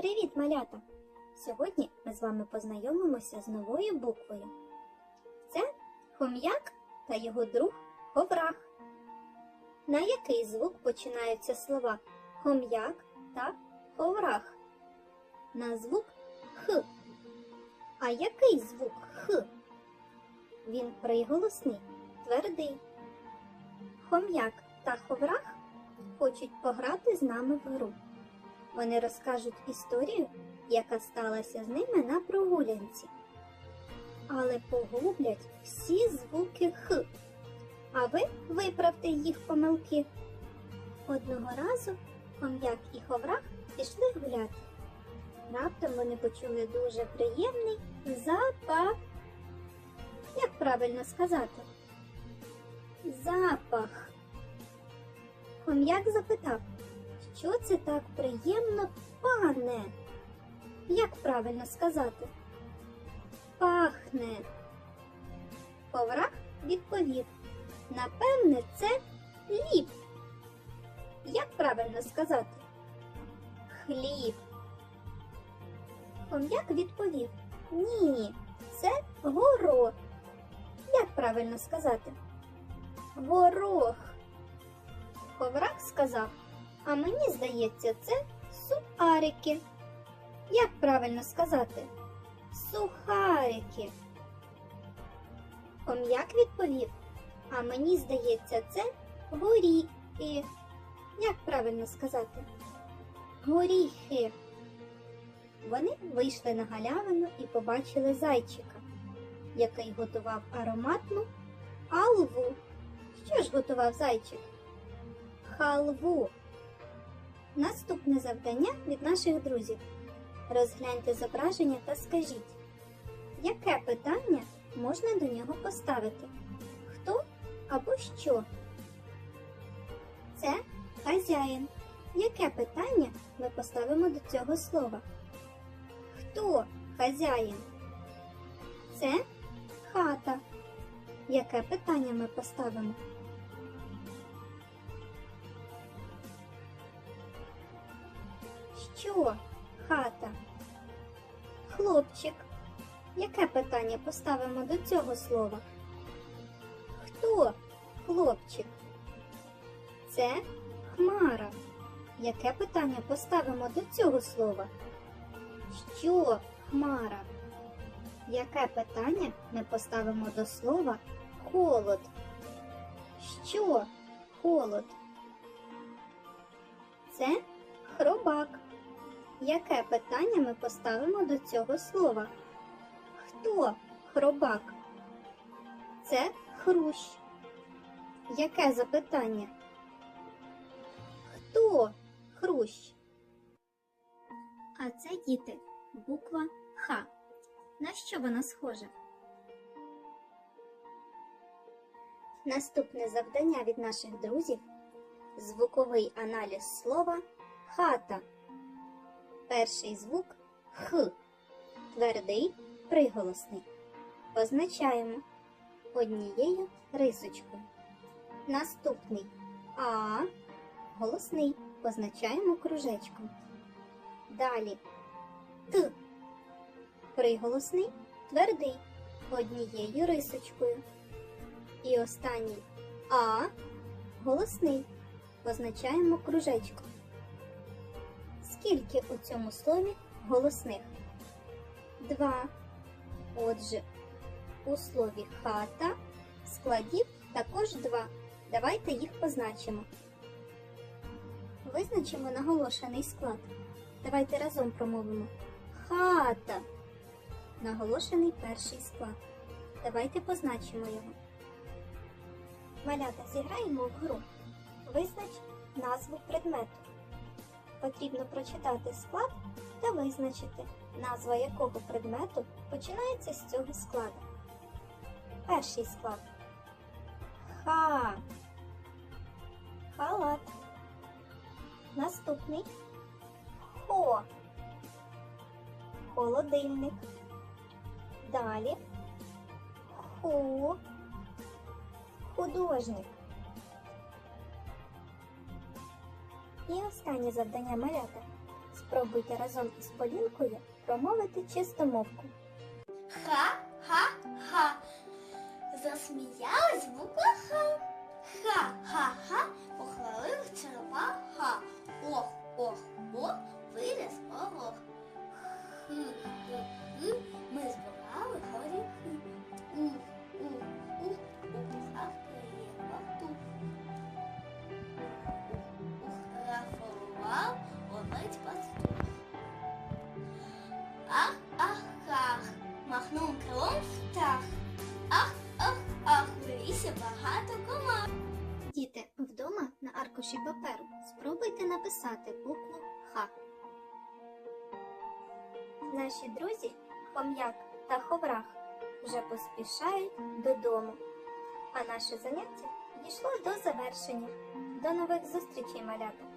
Привіт, малята! Сьогодні ми з вами познайомимося з новою буквою. Це хом'як та його друг Ховрах. На який звук починаються слова хом'як та ховрах? На звук Х. А який звук Х? Він приголосний, твердий. Хом'як та ховрах хочуть пограти з нами в гру. Вони розкажуть історію, яка сталася з ними на прогулянці. Але погублять всі звуки Х. А ви виправте їх помилки. Одного разу хом'як і ховрах пішли гуляти. Раптом вони почули дуже приємний запах. Як правильно сказати? Запах. Хом'як запитав, що це так приємно пахне? Як правильно сказати? Пахне. Ховрах відповів, напевне, це хліб. Як правильно сказати? Хліб. Хом'як відповів, ні, це горох. Як правильно сказати? Горох. Ховрах сказав, а мені здається, це сухарики. Як правильно сказати? Сухарики. Хом'як відповів, а мені здається, це горіхи. Як правильно сказати? Горіхи. Вони вийшли на галявину і побачили зайчика, який готував ароматну халву. Що ж готував зайчик? Халву. Наступне завдання від наших друзів. Розгляньте зображення та скажіть, яке питання можна до нього поставити? Хто або що? Це хазяїн. Яке питання ми поставимо до цього слова? Хто хазяїн? Це хата. Яке питання ми поставимо? Що хата? Хлопчик. Яке питання поставимо до цього слова? Хто хлопчик? Це хмара. Яке питання поставимо до цього слова? Що хмара? Яке питання ми поставимо до слова холод? Що холод? Це хробак. Яке питання ми поставимо до цього слова? Хто хробак? Це хрущ. Яке запитання? Хто хрущ? А це діти, буква Х. На що вона схожа? Наступне завдання від наших друзів звуковий аналіз слова хата. Перший звук Х. Твердий приголосний. Позначаємо однією рисочкою. Наступний А. Голосний. Позначаємо кружечком. Далі Т. Приголосний твердий однією рисочкою. І останній А. Голосний. Позначаємо кружечком. Скільки у цьому слові голосних? Два. Отже, у слові хата складів також два. Давайте їх позначимо. Визначимо наголошений склад. Давайте разом промовимо. Хата. Наголошений перший склад. Давайте позначимо його. Малята зіграємо в гру. Визнач назву предмету. Потрібно прочитати склад та визначити, назва якого предмету починається з цього складу. Перший склад. Ха. Халат. Наступний хо. Холодильник. Далі ху. Художник. І останнє завдання малята. Спробуйте разом із Полінкою промовити чистомовку. Ха-ха-ха. Засміялась буква Х. Ха-ха-ха. Похвалив черепаха. Написати букву Х. Наші друзі Хом'як та Ховрах вже поспішають додому. А наше заняття дійшло до завершення. До нових зустрічей, малята!